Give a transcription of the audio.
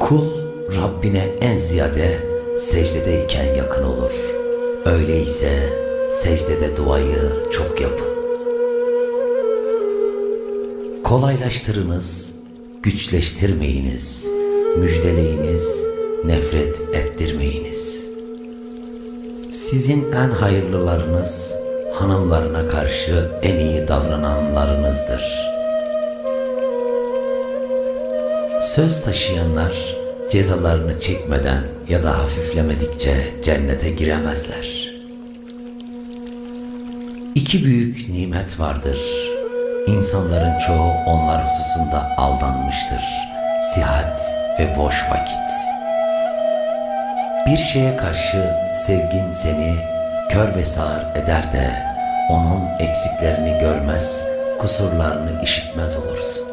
Kul Rabbine en ziyade secdedeyken yakın olur. Öyleyse secdede duayı çok yapın. Kolaylaştırınız, güçleştirmeyiniz, müjdeleyiniz, nefret ettirmeyiniz. Sizin en hayırlılarınız hanımlarına karşı en iyi davrananlarınızdır. Söz taşıyanlar cezalarını çekmeden ya da hafiflemedikçe cennete giremezler. İki büyük nimet vardır. İnsanların çoğu onlar hususunda aldanmıştır. Sihat ve boş vakit. Bir şeye karşı sevgin seni kör ve sağır eder de onun eksiklerini görmez, kusurlarını işitmez olursun.